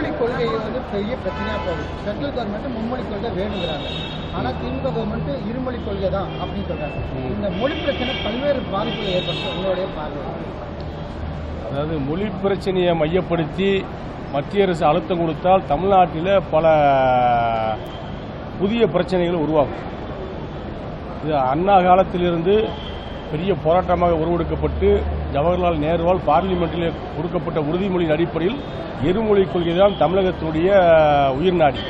மும்மொழி கொள்கை வந்து பெரிய பிரச்சனையா போகுது. சென்ட்ரல் கவர்மெண்ட் மும்மொழி கொள்கை வேணுங்கிறாங்க. ஆனா திமுக கவர்மெண்ட் இருமொழி கொள்கை தான் அப்படின்னு சொல்றாங்க. இந்த மொழி பிரச்சனை பல்வேறு பாதிப்புகளை ஏற்படுத்தும் உங்களுடைய பார்வை. அதாவது மொழி பிரச்சனையை மையப்படுத்தி மத்திய அரசு அழுத்தம் கொடுத்தால் தமிழ்நாட்டில் பல புதிய பிரச்சனைகள் உருவாகும். இது அண்ணா காலத்திலிருந்து பெரிய போராட்டமாக உருவெடுக்கப்பட்டு ஜவஹர்லால் நேருவால் பார்லிமெண்ட்டில் கொடுக்கப்பட்ட உறுதிமொழியின் அடிப்படையில் இருமொழி கொள்கை தான் தமிழகத்தினுடைய உயிர்நாடி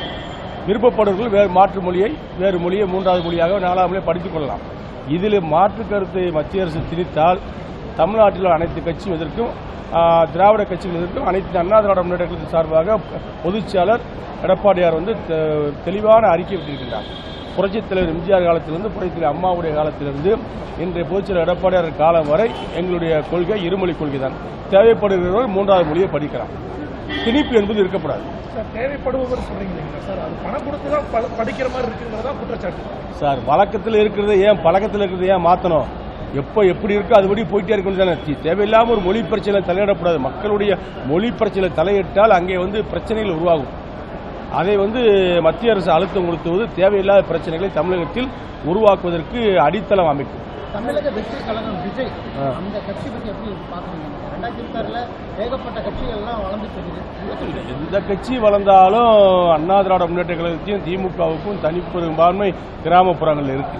விருப்பப்படுவர்கள் வேறு மாற்று மொழியை வேறு மொழியை மூன்றாவது மொழியாக நாலாவது மொழியை படித்துக் கொள்ளலாம். இதில் மாற்று கருத்தை மத்திய அரசு திணித்தால் தமிழ்நாட்டில் அனைத்து கட்சியும் எதிர்க்கும் திராவிட கட்சிகள் எதற்கும் அனைத்து அண்ணா திராவிட முன்னேற்ற கழகத்தின் சார்பாக பொதுச்செயலர் எடப்பாடியார் வந்து தெ- தெளிவான அறிக்கை விட்டிருக்கின்றார். புரட்சித் தலைவர் எம்ஜிஆர் காலத்திலிருந்து தலைவர் அம்மாவுடைய காலத்திலிருந்து இன்றைய பொதுச்செயலர் எடப்பாடியார் காலம் வரை எங்களுடைய கொள்கை இருமொழி கொள்கை தான் தேவைப்படுகிறவர்கள் மூன்றாவது மொழியை படிக்கலாம். திணிப்பு என்பது இருக்கப்படாது சார் தேவைப்படுபவர் சொல்றீங்க இல்லைங்களா சார்? அது பணம் கொடுத்து தான் ப- படிக்கிற மாதிரி இருக்குங்கிறதா குற்றச்சாட்டு. சார் வழக்கத்தில் இருக்கிறத ஏன் பழக்கத்தில் இருக்கிறத ஏன் மாற்றணும் எப்போ எப்படி இருக்கோ அதுபடி போயிட்டே இருக்கணும் தானே. தி- தேவையில்லாம ஒரு மொழி பிரச்சனை தலையிடக்கூடாது. மக்களுடைய மொழி பிரச்சனை தலையிட்டால் அங்கே வந்து பிரச்சனைகள் உருவாகும். அதை வந்து மத்திய அரசு அழுத்தம் கொடுத்துவது தேவையில்லாத பிரச்சனைகளை தமிழகத்தில் உருவாக்குவதற்கு அடித்தளம் அமைக்கும் தமிழக வெற்றி கழகம் விஜய் ஆ. அந்த கட்சி பத்தி எப்படி பாக்குறீங்க ரெண்டாயிரத்தி இருபத்தாறுல ஏகப்பட்ட கட்சிகள்லாம் வளர்ந்துட்டு இருக்குது. இந்த கட்சி எந்த கட்சி வளர்ந்தாலும் அண்ணா திராவிட முன்னேற்ற கழகத்தையும் திமுகவுக்கும் தனிப்பெரும்பான்மை கிராமப்புறங்களில் இருக்கு.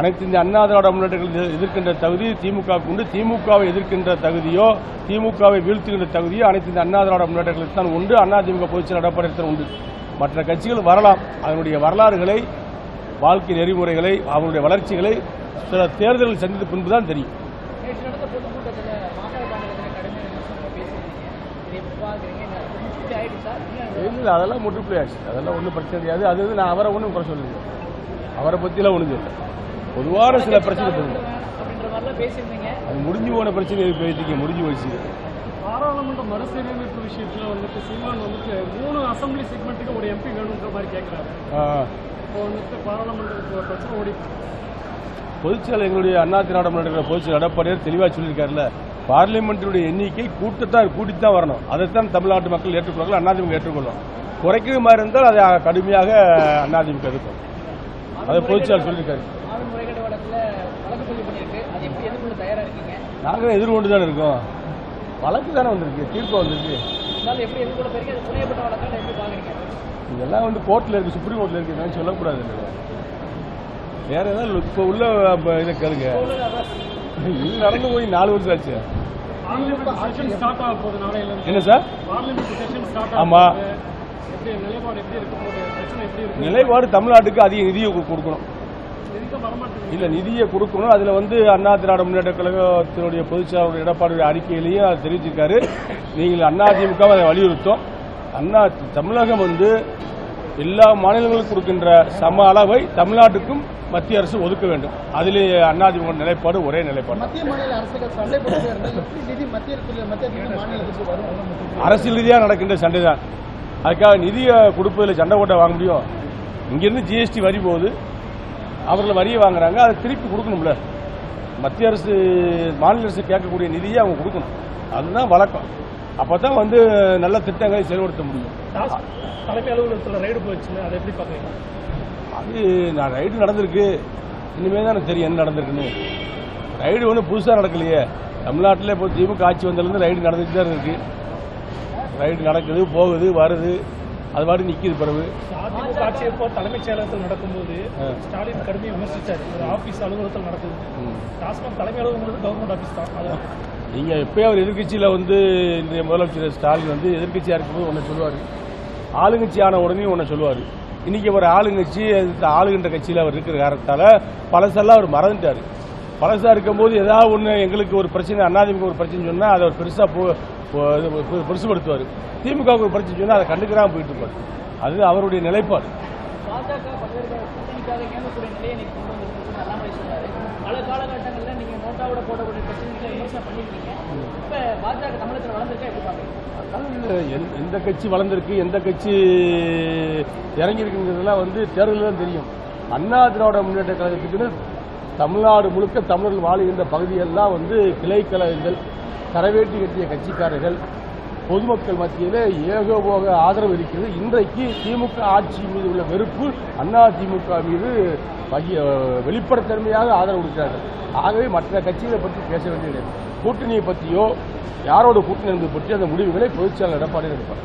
அனைத்து இந்த அண்ணா திராவிட முன்னேற்ற எதிர்க்கின்ற தகுதி திமுகவுக்கு உண்டு. திமுகவை எதிர்க்கின்ற தகுதியோ திமுகவை வீழ்த்துகின்ற தகுதியோ அனைத்து இந்த அண்ணா திராவிட முன்னேற்றங்களுக்கு தான் உண்டு. அண்ணா திமுக பொதுச்செயலர் எடப்பாடி உண்டு. மற்ற கட்சிகள் வரலாம். அதனுடைய வரலாறுகளை வாழ்க்கை நெறிமுறைகளை அவருடைய வளர்ச்சிகளை சில தேர்தல்கள் சந்தித்த பின்பு தான் தெரியும். இல்லை அதெல்லாம் முற்றுப்புள்ளி ஆச்சு. அதெல்லாம் ஒன்றும் பிரச்சனை கிடையாது. அது வந்து நான் அவரை ஒன்றும் குறை சொல்லுங்க அவரை பற்றிலாம் ஒன்றும் சொல்ல பொதுவான சில பிரச்சனை அது முடிஞ்சு போன பிரச்சனை பேசிக்க முடிஞ்சு போச்சு. பாராளுமன்ற மறுசீரமைப்பு விஷயத்துல வந்துட்டு சீமான் வந்துட்டு மூணு அசம்பிளி செக்மெண்ட்டுக்கு ஒரு எம்பி வேணுன்ற மாதிரி கேட்கிறாரு இப்போ வந்துட்டு பாராளுமன்றத்துக்கு பிரச்சனை ஓடி பொதுச்செயலர் எங்களுடைய அண்ணா திராவிட முன்னேற்ற பொதுச்செயலர் எடப்பாடியார் தெளிவாக சொல்லியிருக்காருல்ல பார்லிமெண்ட்டுடைய எண்ணிக்கை கூட்டத்தான் கூட்டிட்டு தான் வரணும். அதைத்தான் தமிழ்நாட்டு மக்கள் ஏற்றுக்கொள்வார்கள் அதிமுக ஏற்றுக்கொள்ளும். குறைக்கிற மாதிரி இருந்தால் அதை கடுமையாக அதிமுக எதிர்க்கும். அதை பொதுச்செயலர் சொல்லியிருக்காரு. ஆளும் முறைகேடு வழக்கில் வழக்கு பதிவு பண்ணியிருக்கு. அது எப்படி எதிர்கொள்ள தயாராக இருக்கீங்க? நாங்கள் எதிர்கொண்டு தானே இருக்கோம். வழக்கு தானே வந்திருக்கு தீர்ப்பு வந்திருக்கு. இதெல்லாம் வந்து கோர்ட்டில் இருக்கு சுப்ரீம் கோர்ட்டில் இருக்கு நான் சொல்லக்கூடாது? வேற ஏதாவது இப்போ உள்ள இதை கேளுங்க. இது நடந்து போய் நாலு வருஷம் ஆச்சு. என்ன சார்? பார்லிமெண்ட் நிலைப்பாடு தமிழ்நாட்டுக்கு அதிக நிதியை கொடுக்கணும். இல்ல நிதியை கொடுக்கணும். அதுல வந்து அண்ணா திராவிட முன்னேற்ற கழகத்தினுடைய பொதுச்செயலாளர் எடப்பாடியுடைய அறிக்கையிலையும் அதை தெரிவிச்சிருக்காரு. நீங்கள் அண்ணா திமுக அதை வலியுறுத்தும். அண்ணா தமிழகம் வந்து எல்லா மாநிலங்களுக்கும் கொடுக்கின்ற சம அளவை தமிழ்நாட்டுக்கும் மத்திய அரசு ஒதுக்க வேண்டும். அதிலே அதிமுக நிலைப்பாடு ஒரே நிலைப்பாடு அரசியல் ரீதியாக நடக்கின்ற சண்டை தான் அதுக்காக நிதியை கொடுப்பதில் சண்டை போட்ட வாங்க முடியும். இங்கிருந்து ஜிஎஸ்டி வரி போகுது. அவர்கள் வரியை வாங்குறாங்க. அதை திருப்பி கொடுக்கணும்ல. மத்திய அரசு மாநில அரசு கேட்கக்கூடிய நிதியை அவங்க கொடுக்கணும். அதுதான் வழக்கம். அப்போ தான் வந்து நல்ல திட்டங்களை செயல்படுத்த முடியும். தலைமை அலுவலகத்தில் ரைடு போயிடுச்சுன்னு அதை எப்படி பார்க்குறீங்க? அது நான் ரைடு நடந்திருக்கு. இனிமேல் தான் எனக்கு தெரியும் என்ன நடந்திருக்குன்னு. ரைடு ஒன்றும் புதுசாக நடக்கலையே. தமிழ்நாட்டில் இப்போ திமுக ஆட்சி வந்ததுலேருந்து ரைடு நடந்துட்டு தான் இருக்கு. ரைடு நடக்குது போகுது வருது. அது பாட்டு நிற்கிது பிறகு. அதிமுக ஆட்சி எப்போ தலைமைச் செயலகத்தில் நடக்கும்போது. ஸ்டாலின் கடுமையாக விமர்சிச்சாரு. ஒரு ஆபீஸ் அலுவலகத்தில் நடக்குது. டாஸ்மாக் தலைமை அலுவலகம் கவர்மெண்ட் ஆபீஸ் தான். அது நீங்கள் எப்போ அவர் எதிர்க்கட்சியில் வந்து இந்த முதலமைச்சர் ஸ்டாலின் வந்து எதிர்க்கட்சியாக இருக்கும்போது ஒன்று சொல்லுவார். ஆளுங்கட்சி ஆன உடனே ஒன்று சொல்லுவார். இன்னைக்கு அவர் ஆளுங்கட்சி ஆளுகின்ற கட்சியில் அவர் இருக்கிற காரணத்தால் பழசெல்லாம் அவர் மறந்துட்டார். பழசாக இருக்கும்போது ஏதாவது ஒன்று எங்களுக்கு ஒரு பிரச்சனை அண்ணாதிமுக ஒரு பிரச்சனை சொன்னால் அதை பெருசாக பெருசுபடுத்துவார். திமுகவுக்கு ஒரு பிரச்சனை சொன்னால் அதை கண்டுக்கிறாம போயிட்டு இருப்பார். அது அவருடைய நிலைப்பாடு. எந்த கட்சி வளர்ந்துருக்கு எந்த கட்சி இறங்கியிருக்குங்கிறதுலாம் வந்து தேர்தலில் தான் தெரியும். அண்ணா திராவிட முன்னேற்ற கழகத்துக்குன்னு தமிழ்நாடு முழுக்க தமிழர்கள் வாழுகின்ற பகுதியெல்லாம் வந்து கிளை கழகங்கள் கரவேட்டி கட்டிய கட்சிக்காரர்கள் பொதுமக்கள் மத்தியில் ஏகபோக ஆதரவு இருக்கிறது. இன்றைக்கு திமுக ஆட்சி மீது உள்ள வெறுப்பு அண்ணா திமுக மீது வெளிப்படத்தன்மையாக ஆதரவு கொடுக்கிறார்கள். ஆகவே மற்ற கட்சிகளை பற்றி பேச வேண்டியது கூட்டணியை பற்றியோ யாரோட கூட்டணி என்பது பற்றி அந்த முடிவுகளை பொதுச்செயலாளர் எடப்பாடி எடுப்பார்.